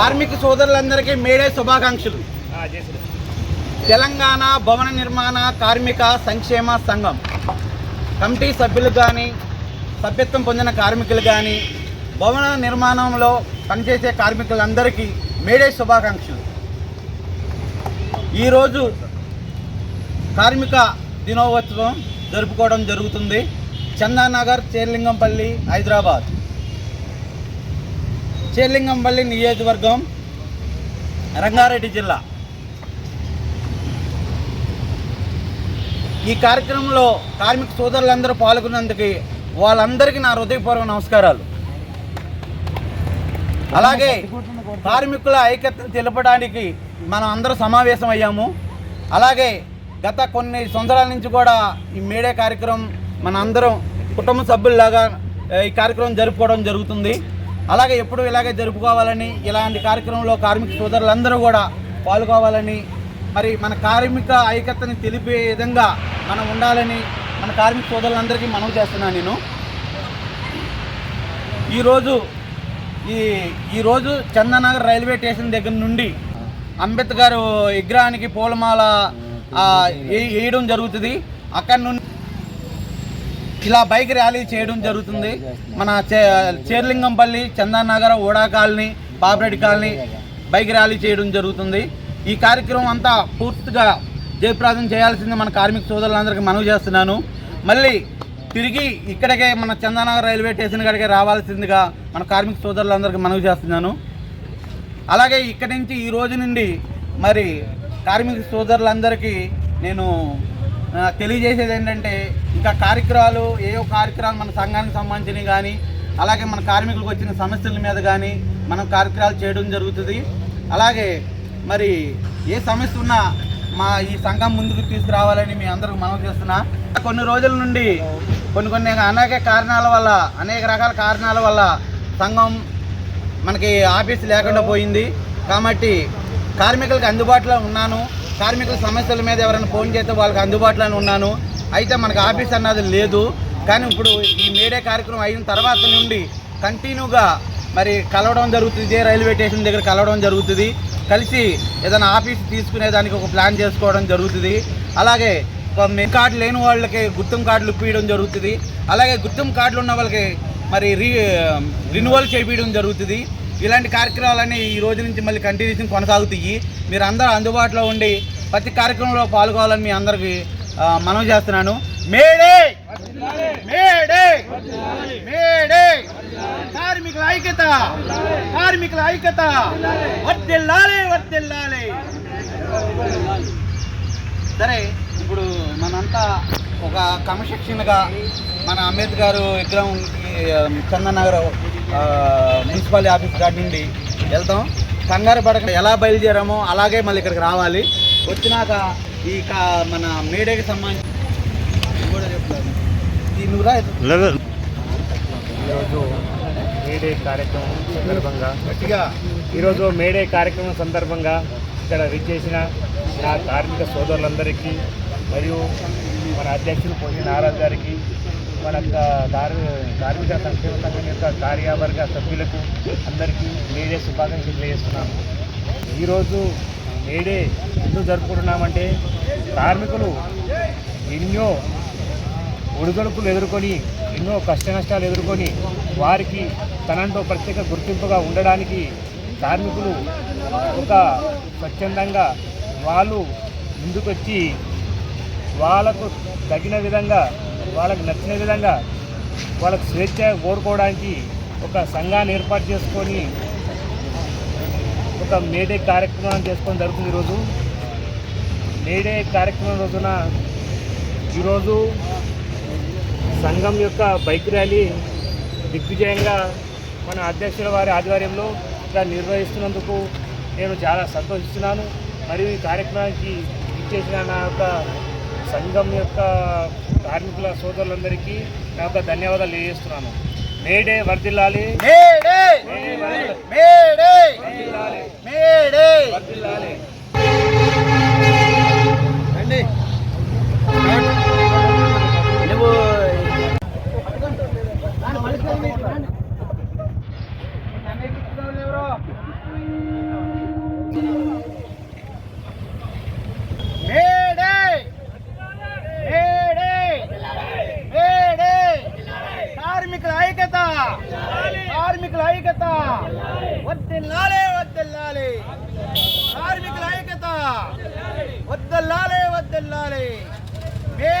కార్మిక సోదరులందరికీ మేడే శుభాకాంక్షలు. తెలంగాణ భవన నిర్మాణ కార్మిక సంక్షేమ సంఘం కమిటీ సభ్యులు కానీ సభ్యత్వం పొందిన కార్మికులు కానీ భవన నిర్మాణంలో పనిచేసే కార్మికులందరికీ మేడే శుభాకాంక్షలు. ఈరోజు కార్మిక దినోత్సవం జరుపుకోవడం జరుగుతుంది. చందానగర్ చేర్లింగంపల్లి హైదరాబాద్. చేర్లింగంపల్లి నియోజకవర్గం రంగారెడ్డి జిల్లా. ఈ కార్యక్రమంలో కార్మిక సోదరులందరూ పాల్గొన్నందుకు వాళ్ళందరికీ నా హృదయపూర్వక నమస్కారాలు. అలాగే కార్మికుల ఐక్యతను తెలపడానికి మనం అందరూ సమావేశం అయ్యాము. అలాగే గత కొన్ని సంవత్సరాల నుంచి కూడా ఈ మేడే కార్యక్రమం మన అందరం కుటుంబ సభ్యుల్లాగా ఈ కార్యక్రమం జరుపుకోవడం జరుగుతుంది. అలాగే ఎప్పుడు ఇలాగే జరుపుకోవాలని ఇలాంటి కార్యక్రమంలో కార్మిక సోదరులందరూ కూడా పాల్గొవాలని మరి మన కార్మిక ఐక్యతని తెలిపే విధంగా మనం ఉండాలని మన కార్మిక సోదరులందరికీ మనవి చేస్తున్నాను నేను. ఈరోజు ఈ ఈరోజు చందనగర్ రైల్వే స్టేషన్ దగ్గర నుండి అంబేద్కర్ విగ్రహానికి పూలమాల వే- వేయడం జరుగుతుంది. అక్కడ నుండి ఇలా బైక్ ర్యాలీ చేయడం జరుగుతుంది. మన చే చేర్లింగంపల్లి Chandanagar ఓడా colony Papireddy colony bike rally చేయడం జరుగుతుంది. ఈ కార్యక్రమం అంతా పూర్తిగా జయప్రాసం చేయాల్సింది మన కార్మిక సోదరులందరికీ మనవి చేస్తున్నాను. మళ్ళీ తిరిగి ఇక్కడికే మన చందానగర్ రైల్వే స్టేషన్ కాడికే రావాల్సిందిగా మన కార్మిక సోదరులందరికీ మనవి చేస్తున్నాను. అలాగే ఇక్కడి నుంచి ఈ రోజు నుండి మరి కార్మిక సోదరులందరికీ నేను తెలియజేసేది ఏంటంటే ఇంకా కార్యక్రమాలు ఏవో కార్యక్రమాలు మన సంఘానికి సంబంధించినవి కానీ అలాగే మన కార్మికులకు వచ్చిన సమస్యల మీద కానీ మనం కార్యక్రమాలు చేయడం జరుగుతుంది. అలాగే మరి ఏ సమస్య ఉన్నా మా ఈ సంఘం ముందుకు తీసుకురావాలని మీ అందరూ మనం చేస్తున్నా. కొన్ని రోజుల నుండి కొన్ని కొన్ని అనేక కారణాల వల్ల అనేక రకాల కారణాల వల్ల సంఘం మనకి ఆఫీస్ లేకుండా పోయింది. కాబట్టి కార్మికులకు అందుబాటులో ఉన్నాను. కార్మికుల సమస్యల మీద ఎవరైనా ఫోన్ చేస్తే వాళ్ళకి అందుబాటులోనే ఉన్నాను. అయితే మనకి ఆఫీస్ అన్నది లేదు. కానీ ఇప్పుడు ఈ మేడే కార్యక్రమం అయిన తర్వాత నుండి కంటిన్యూగా మరి కలవడం జరుగుతుంది. ఇదే రైల్వే స్టేషన్ దగ్గర కలవడం జరుగుతుంది. కలిసి ఏదైనా ఆఫీస్ తీసుకునే దానికి ఒక ప్లాన్ చేసుకోవడం జరుగుతుంది. అలాగే మెయిన్ కార్డు లేని వాళ్ళకి గుర్తింపు కార్డులు ఇప్పించడం జరుగుతుంది. అలాగే గుర్తింపు కార్డులు ఉన్న వాళ్ళకి మరి రీ రిన్యువల్ చేయించడం జరుగుతుంది. ఇలాంటి కార్యక్రమాలన్నీ ఈ రోజు నుంచి మళ్ళీ కంటిన్యూషన్ కొనసాగుతాయి. మీరు అందరూ అందుబాటులో ఉండి ప్రతి కార్యక్రమంలో పాల్గొవాలని మీ అందరికి మనం చేస్తున్నాను. May Day! May Day! May Day! కార్మికుల ఐక్యత! కార్మికుల ఐక్యత! వర్దిల్లాలి వర్దిల్లాలి సరే ఇప్పుడు మనంతా ఒక క్రమశిక్షణగా మన అంబేద్కర్ విగ్రహం చందనగర్ మున్సిపాలిటీ ఆఫీస్ కాడి నుండి వెళ్తాం. కంగారు పడక ఎలా బయలుదేరామో అలాగే మళ్ళీ ఇక్కడికి రావాలి. వచ్చినాక ఈ కా- మన మేడేకి సంబంధించి. ఈరోజు మేడే కార్యక్రమం సందర్భంగా గట్టిగా. ఈరోజు మేడే కార్యక్రమం సందర్భంగా ఇక్కడ విచ్చేసిన నా కార్మిక సోదరులందరికీ మరియు మన అధ్యక్షులు పోయి నారాజ్ గారికి మన కా- కార్మి- కార్మిక సంక్షేమ సంఘం యొక్క కార్యవర్గ సభ్యులకు అందరికీ నేడే శుభాకాంక్షలు తెలియజేస్తున్నాము. ఈరోజు మేడే ఎందుకు జరుపుకుంటున్నామంటే కార్మికులు ఎన్నో ఒడిదొడుకులు ఎదుర్కొని ఎన్నో కష్ట నష్టాలు ఎదుర్కొని వారికి తనంటూ ప్రత్యేక గుర్తింపుగా ఉండడానికి కార్మికులు ఒక స్వచ్ఛందంగా వాళ్ళు ముందుకొచ్చి వాళ్ళకు తగిన విధంగా వాళ్ళకి నచ్చిన విధంగా వాళ్ళకు స్వేచ్ఛ కోరుకోవడానికి ఒక సంఘాన్ని ఏర్పాటు చేసుకొని ఒక మేడే కార్యక్రమాన్ని చేసుకొని జరుగుతుంది ఈరోజు. మేడే కార్యక్రమం రోజున ఈరోజు సంఘం యొక్క బైక్ ర్యాలీ దిగ్విజయంగా మన అధ్యక్షుల వారి ఆధ్వర్యంలో ఇలా నిర్వహిస్తున్నందుకు నేను చాలా సంతోషిస్తున్నాను. మరియు ఈ కార్యక్రమానికి ఇచ్చేసిన నా యొక్క సంఘం యొక్క కార్మికుల సోదరులందరికీ నా యొక్క ధన్యవాదాలు తెలియజేస్తున్నాను. మేడే వర్దిల్లాలి. రండి. ఐక్యత వద్దెల్లాలే వద్దెల్లాలి. కార్మికుల ఐక్యత వద్దెల్లాలే వద్దెల్లాలి. మే